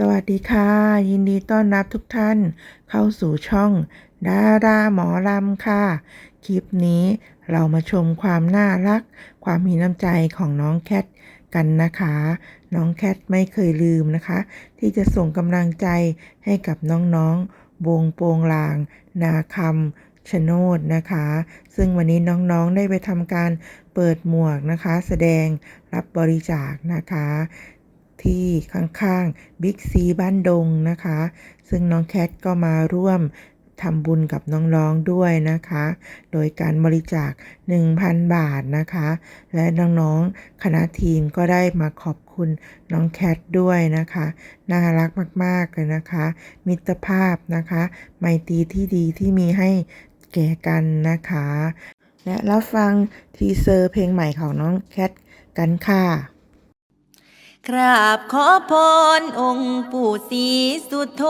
สวัสดีค่ะ ยินดีต้อนรับทุกท่านเข้าสู่ช่องดาราหมอลำค่ะ คลิปนี้เรามาชมความน่ารัก ความมีน้ำใจของน้องแคทกันนะคะ น้องแคทไม่เคยลืมนะคะ ที่จะส่งกำลังใจให้กับน้องๆวงโปงลาง นาคำชะโนดนะคะ ซึ่งวันนี้น้องๆได้ไปทำการเปิดหมวกนะคะ แสดงรับบริจาคนะคะ ที่ข้างๆบิ๊กซีบ้านดงนะคะ ซึ่งน้องแคทก็มาร่วมทำบุญกับน้องๆด้วยนะคะ โดยการบริจาค 1,000 บาทนะคะ และน้องๆ คณะทีมก็ได้มาขอบคุณน้องแคทด้วยนะคะ น่ารักมากๆเลยนะคะ มิตรภาพนะคะ ไมตรีที่ดีที่มีให้แก่กันนะคะ และรับฟังทีเซอร์เพลงใหม่ของน้องแคทกันค่ะ กราบขอพรองค์ปู่ศรีสุโธ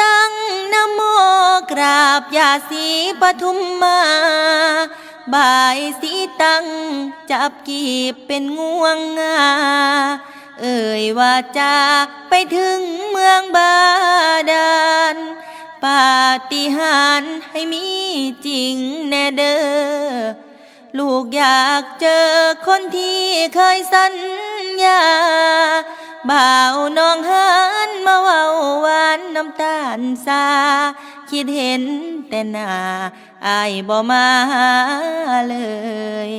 ตั้งนโมกราบยาสีปทุมมาบายสีตั้งจับกีบเป็นงวงงา เอ่ยว่าจะไปถึงเมืองบาดาลปาฏิหาริย์ให้มีจริงแน่เด้อลูกอยากเจอคนที่เคยสัญ ญาบ่าวน้องหันมาเว้าหวานน้ำตาลสาคิดเห็นแต่หน้าอายบ่มาเลย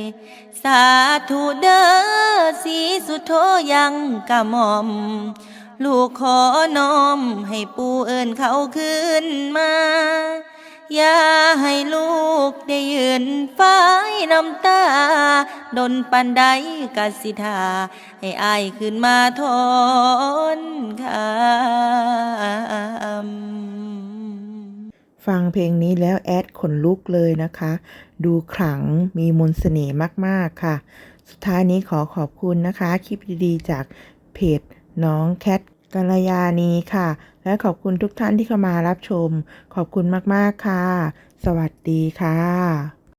สาธุเด้อสีสุโธยังกะหม่อม ลูกขอน้อมให้ปู่เอิญเขาขึ้นมา อย่าให้ลูกได้ยืนฝ้ายน้ำตา ดนปันใดกสิทา ให้อายขึ้นมาทนคำฟังเพลงนี้แล้วแอดขนลุกเลยนะคะ ดูขลังมีมนต์เสน่ห์มาก ๆ ค่ะ สุดท้ายนี้ขอขอบคุณนะคะ คลิปดี ๆ จากเพจน้องแคท กัลยาณีค่ะ และขอบคุณทุกท่านที่เข้ามารับชม ขอบคุณมาก ๆ ค่ะ สวัสดีค่ะ